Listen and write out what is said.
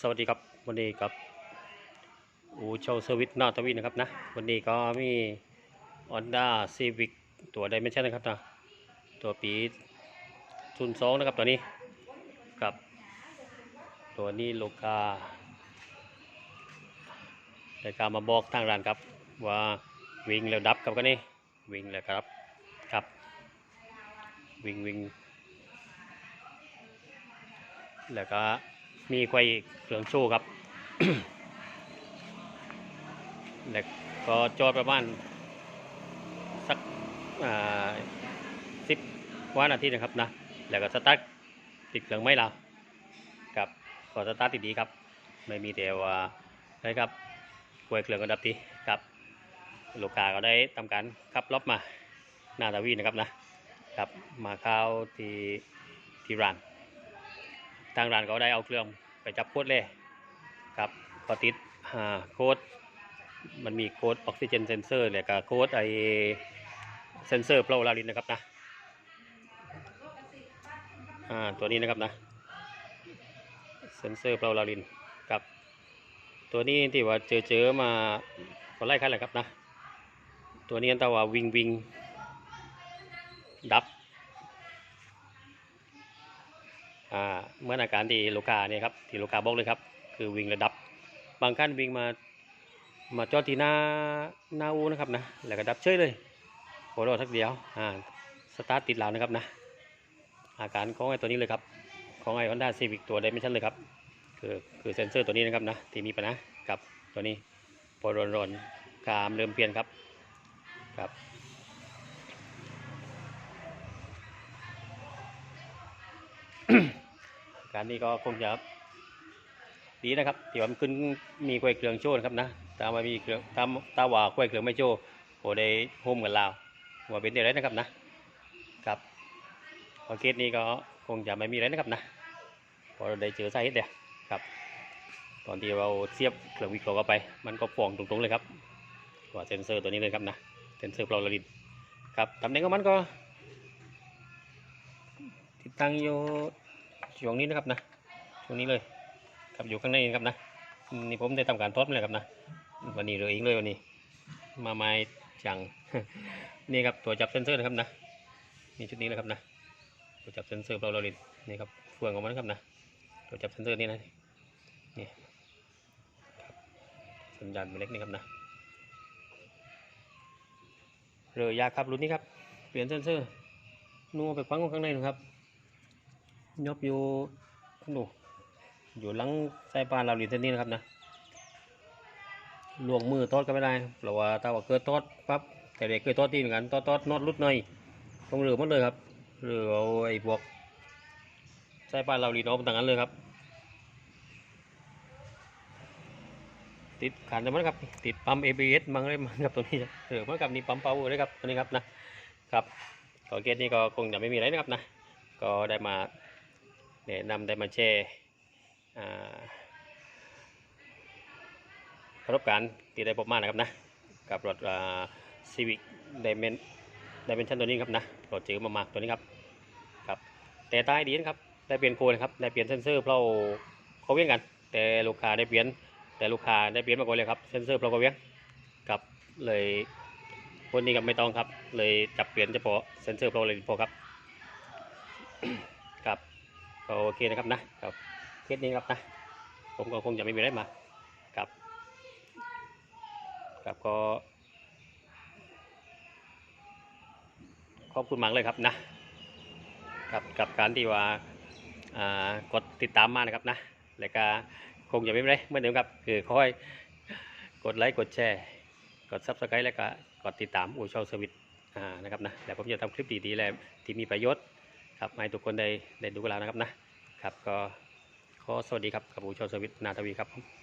สวัสดีครับวันนี้กับอูโชว์เซอร์วิสนาทวีนะครับนะวันนี้ก็มี Honda Civic ตัวไดเมนชั่นนะครับนะตัวปีศูนย์สองนะครับตัวนี้กับ ตัวนี้โลกาในการมาบอกทางร้านครับ ว่าวิ่งแล้วดับครับก็นี่วิ่งแล้วครับครับ วิ่งวิ่งแล้วก็ มีไฟเครื่องโชว์ครับแล้วก็จอดประมาณสักสิบวันอาทิตย์นะครับนะ แล้วก็สตาร์ทติดเครื่องไม่ลาวครับก็สตาร์ทติดดีครับ ไม่มีแต่ว่าอะไรครับไฟเครื่องก็ดับดีครับลูกค้าก็ได้ทำการขับรถมาหน้าตาวีนะครับนะครับ มาเข้าที่ที่ร้าน ทางร้านก็ได้เอาเครื่องไปจับโค้ดเลยครับก็ติดอ่าโค้ดมันมีโค้ดออกซิเจนเซนเซอร์เลยกับโค้ดไอเซนเซอร์เพลาลาลินนะครับนะอ่าตัวนี้นะครับนะเซนเซอร์เพลาลาลินครับตัวนี้ที่ว่าเจอเจอมาคนไล่คันแหละครับนะ ตัวนี้อันตว่าวิงวิงดับ อ่า เหมื่อนอาการที่ลูกค้าเนี่ยครับที่ลูกค้าบอกเลยครับ คือวิ่งระดับ บางขั้นวิ่งมามาจอดที่หน้าหน้าอูนะครับนะแล้วก็ดับเฉยเลยโคโรทักเดียวอ่าสตาร์ทติดแล้วนะครับนะอาการของไอ้ตัวนี้เลยครับของไอ้ Honda Civic ตัวไดเมนชั่นเลยครับคือคือเซ็นเซอร์ตัวนี้นะครับนะที่มีปัญหากับตัวนี้พอร้อนๆกามเริ่มเปลี่ยนครับครับ การนี้ก็คงจะดีนะครับที่ว่ามันขึ้นมีกล้วยเครืองโชว์นะครับนะตามมามีเครืองตามตาว่ากล้วยเครืองไม่โชว์โอได้โฮมกันลาวว่าเป็นอะไรนะครับนะครับพอเคสนี้ก็คงจะไม่มีอะไรนะครับนะพอเราได้เจอสาเหตุเดียวครับตอนที่เราเสียบเครื่องวิเคราะห์เข้าไป มันก็ฟองตรงๆเลยครับกว่าเซนเซอร์ตัวนี้เลยครับนะเซนเซอร์เปล่าละลินครับตำแหน่งของมันก็ติดตั้งอยู่ ช่วงนี้นะครับนะช่วงนี้เลยครับอยู่ข้างในนี่ครับนะนี่ผมได้ทำการทดมาแล้วครับนะวันนี้เลยเองเลยวันนี้ มาไม้จังนี่ครับตัวจับเซนเซอร์นะครับนะนี่ชุดนี้เลยครับนะตัวจับเซนเซอร์เปล่าเราลินนี่ครับเฟืองของมันครับนะตัวจับเซนเซอร์นี่นะนี่ครับสัญญาณมายเล็กนี่ครับนะเรือยาครับรุ่นนี้ครับเปลี่ยนเซนเซอร์นัวไปฟังข้างในนะครับ ยบอยู่ดูอยู่หลังสายพานเราหลีเส้นนี้นะครับนะลวงมือทอดก็ไม่ได้เพราะว่าถ้าว่าเกิดทอดปั๊บแต่เด็กเคยทอดที่เหมือนกันทอดทอดนอดรุดหน่อยต้องเรือหมดเลยครับเรือเอาไอ้พวกสายพานเราหลีน้องต่างกันเลยครับ ติดขันแต่มันครับ ติดปั๊ม ABS มั้งเลยมั้งครับตัวนี้เออมันกับนี่ปั๊มเปาเลยครับตัวนี้ครับนะครับก็เกตนี้ก็คงจะไม่มีอะไรนะครับนะ ก็ได้มา แนะนำได้มาแชร์อ่าประสบการณ์ที่ได้พบมานะครับนะกับรถซีวิกไดเมนไดเมนชั่นตัวนี้ครับนะรถจืดมากๆตัวนี้ครับครับ แต่ใต้ดีนะครับได้เปลี่ยนโคนะครับได้เปลี่ยนเซนเซอร์เพราะเขาเวียงกัน แต่ลูกค้าได้เปลี่ยนแต่ลูกค้าได้เปลี่ยนมาก่อนเลยครับเซนเซอร์เพราะเขาเวียงครับเลยคนนี้ก็ไม่ต้องครับ เลยจับเปลี่ยนเฉพาะเซนเซอร์เพราะเลยพอครับครับ ก็โอเคนะครับนะครับเคสนี้ครับนะ ผมก็คงจะไม่มีอะไรมาครับครับก็ขอบคุณมากเลยครับนะครับกับการที่ว่าอ่ากดติดตามมานะครับนะแล้วก็คงจะไม่มีอะไรเหมือนเดิมครับคือค่อยกดไลค์กดแชร์ กดซับสไครต์แล้วก็กดติดตามอู่เช่าสวิตนะครับนะแล้วผมจะทำคลิปดีๆและที่มีประโยชน์ ครับให้ทุกคนได้ได้ดูกันแล้วนะครับนะครับ ก็ขอสวัสดีครับกับผู้ชมสวิตนาทวีครับ